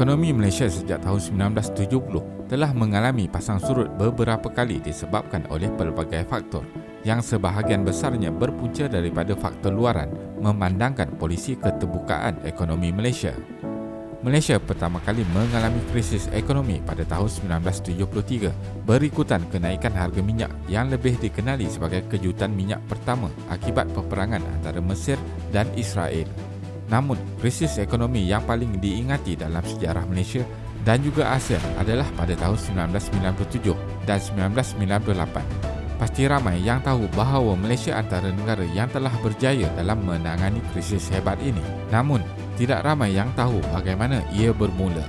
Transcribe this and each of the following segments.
Ekonomi Malaysia sejak tahun 1970 telah mengalami pasang surut beberapa kali disebabkan oleh pelbagai faktor yang sebahagian besarnya berpunca daripada faktor luaran memandangkan polisi keterbukaan ekonomi Malaysia. Malaysia pertama kali mengalami krisis ekonomi pada tahun 1973 berikutan kenaikan harga minyak yang lebih dikenali sebagai kejutan minyak pertama akibat peperangan antara Mesir dan Israel. Namun, krisis ekonomi yang paling diingati dalam sejarah Malaysia dan juga Asia adalah pada tahun 1997 dan 1998. Pasti ramai yang tahu bahawa Malaysia antara negara yang telah berjaya dalam menangani krisis hebat ini. Namun, tidak ramai yang tahu bagaimana ia bermula.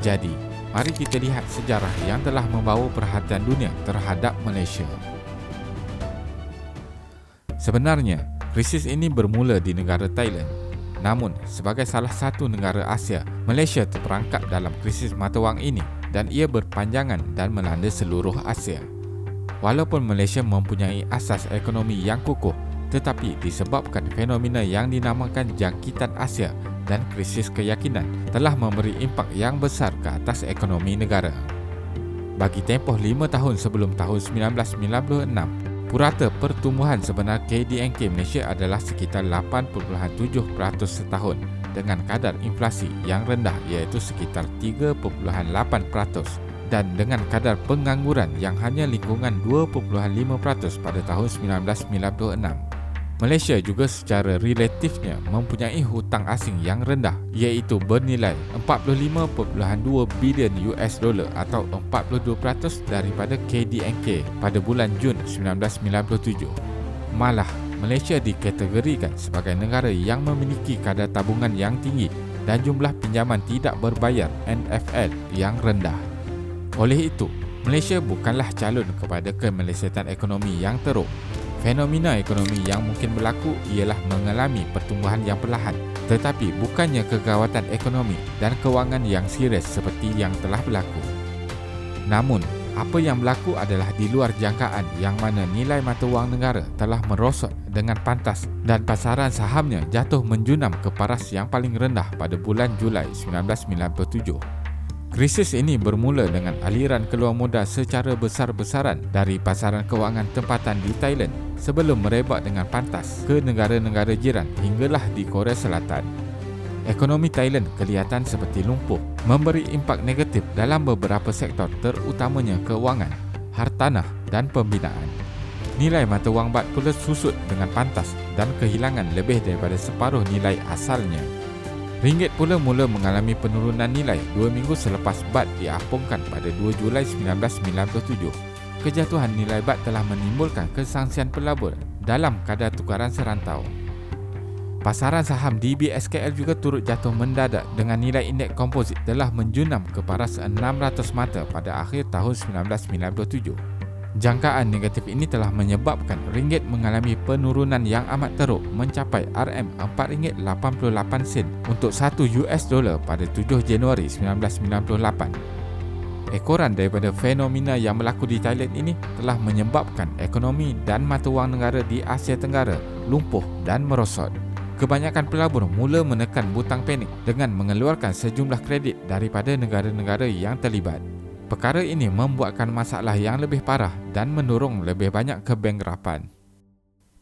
Jadi, mari kita lihat sejarah yang telah membawa perhatian dunia terhadap Malaysia. Sebenarnya, krisis ini bermula di negara Thailand Namun, sebagai salah satu negara Asia, Malaysia terperangkap dalam krisis mata wang ini dan ia berpanjangan dan melanda seluruh Asia. Walaupun Malaysia mempunyai asas ekonomi yang kukuh, tetapi disebabkan fenomena yang dinamakan jangkitan Asia dan krisis keyakinan telah memberi impak yang besar ke atas ekonomi negara. Bagi tempoh lima tahun sebelum tahun 1996, Purata pertumbuhan sebenar KDNK Malaysia adalah sekitar 8.7% setahun dengan kadar inflasi yang rendah iaitu sekitar 3.8% dan dengan kadar pengangguran yang hanya lingkungan 2.5% pada tahun 1996. Malaysia juga secara relatifnya mempunyai hutang asing yang rendah iaitu bernilai 45.2 bilion US dollar atau 42% daripada KDNK pada bulan Jun 1997. Malah, Malaysia dikategorikan sebagai negara yang memiliki kadar tabungan yang tinggi dan jumlah pinjaman tidak berbayar NFL yang rendah. Oleh itu, Malaysia bukanlah calon kepada kemelesatan ekonomi yang teruk Fenomena ekonomi yang mungkin berlaku ialah mengalami pertumbuhan yang perlahan tetapi bukannya kegawatan ekonomi dan kewangan yang serius seperti yang telah berlaku. Namun, apa yang berlaku adalah di luar jangkaan yang mana nilai mata wang negara telah merosot dengan pantas dan pasaran sahamnya jatuh menjunam ke paras yang paling rendah pada bulan Julai 1997. Krisis ini bermula dengan aliran keluar modal secara besar-besaran dari pasaran kewangan tempatan di Thailand sebelum merebak dengan pantas ke negara-negara jiran hinggalah di Korea Selatan. Ekonomi Thailand kelihatan seperti lumpuh, memberi impak negatif dalam beberapa sektor terutamanya kewangan, hartanah dan pembinaan. Nilai mata wang bat pula susut dengan pantas dan kehilangan lebih daripada separuh nilai asalnya. Ringgit pula mula mengalami penurunan nilai dua minggu selepas BAT diapungkan pada 2 Julai 1997. Kejatuhan nilai BAT telah menimbulkan kesangsian pelabur dalam kadar tukaran serantau. Pasaran saham DBSKL juga turut jatuh mendadak dengan nilai indeks komposit telah menjunam ke paras 600 mata pada akhir tahun 1997. Jangkaan negatif ini telah menyebabkan ringgit mengalami penurunan yang amat teruk mencapai RM4.88 sen untuk 1 US dollar pada 7 Januari 1998. Ekoran daripada fenomena yang berlaku di Thailand ini telah menyebabkan ekonomi dan mata wang negara di Asia Tenggara lumpuh dan merosot. Kebanyakan pelabur mula menekan butang panik dengan mengeluarkan sejumlah kredit daripada negara-negara yang terlibat. Perkara ini membuatkan masalah yang lebih parah dan mendorong lebih banyak kebangkrapan.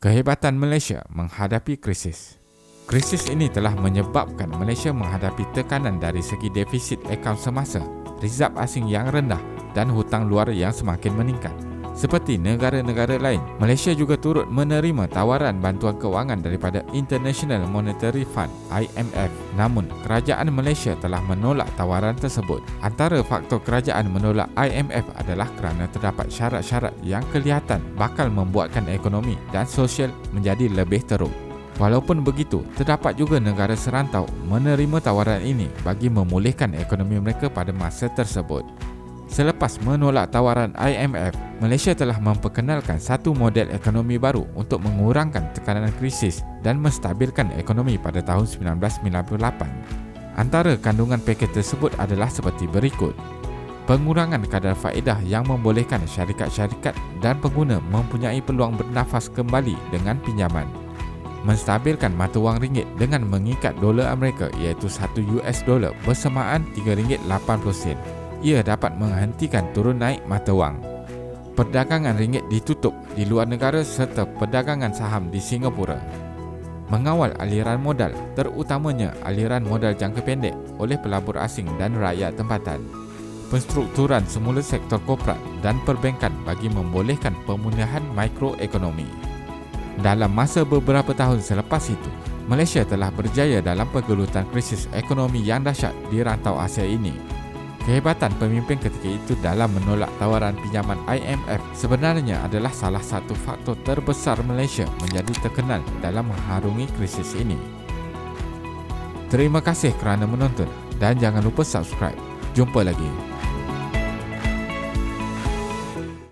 Kehebatan Malaysia menghadapi krisis. Krisis ini telah menyebabkan Malaysia menghadapi tekanan dari segi defisit akaun semasa, rizab asing yang rendah dan hutang luar yang semakin meningkat. Seperti negara-negara lain, Malaysia juga turut menerima tawaran bantuan kewangan daripada International Monetary Fund IMF. Namun, kerajaan Malaysia telah menolak tawaran tersebut. Antara faktor kerajaan menolak IMF adalah kerana terdapat syarat-syarat yang kelihatan bakal membuatkan ekonomi dan sosial menjadi lebih teruk. Walaupun begitu, terdapat juga negara serantau menerima tawaran ini bagi memulihkan ekonomi mereka pada masa tersebut. Selepas menolak tawaran IMF, Malaysia telah memperkenalkan satu model ekonomi baru untuk mengurangkan tekanan krisis dan menstabilkan ekonomi pada tahun 1998. Antara kandungan paket tersebut adalah seperti berikut. Pengurangan kadar faedah yang membolehkan syarikat-syarikat dan pengguna mempunyai peluang bernafas kembali dengan pinjaman. menstabilkan mata wang ringgit dengan mengikat dolar Amerika iaitu 1 US dollar bersamaan RM3.80 sen. Ia dapat menghentikan turun naik mata wang. Perdagangan ringgit ditutup di luar negara serta perdagangan saham di Singapura. Mengawal aliran modal, terutamanya aliran modal jangka pendek oleh pelabur asing dan rakyat tempatan. Penstrukturan semula sektor korporat dan perbankan bagi membolehkan pemulihan mikroekonomi. Dalam masa beberapa tahun selepas itu, Malaysia telah berjaya dalam pergelutan krisis ekonomi yang dahsyat di rantau Asia ini. Kehebatan pemimpin ketika itu dalam menolak tawaran pinjaman IMF sebenarnya adalah salah satu faktor terbesar Malaysia menjadi terkenal dalam mengharungi krisis ini. Terima kasih kerana menonton dan jangan lupa subscribe. Jumpa lagi.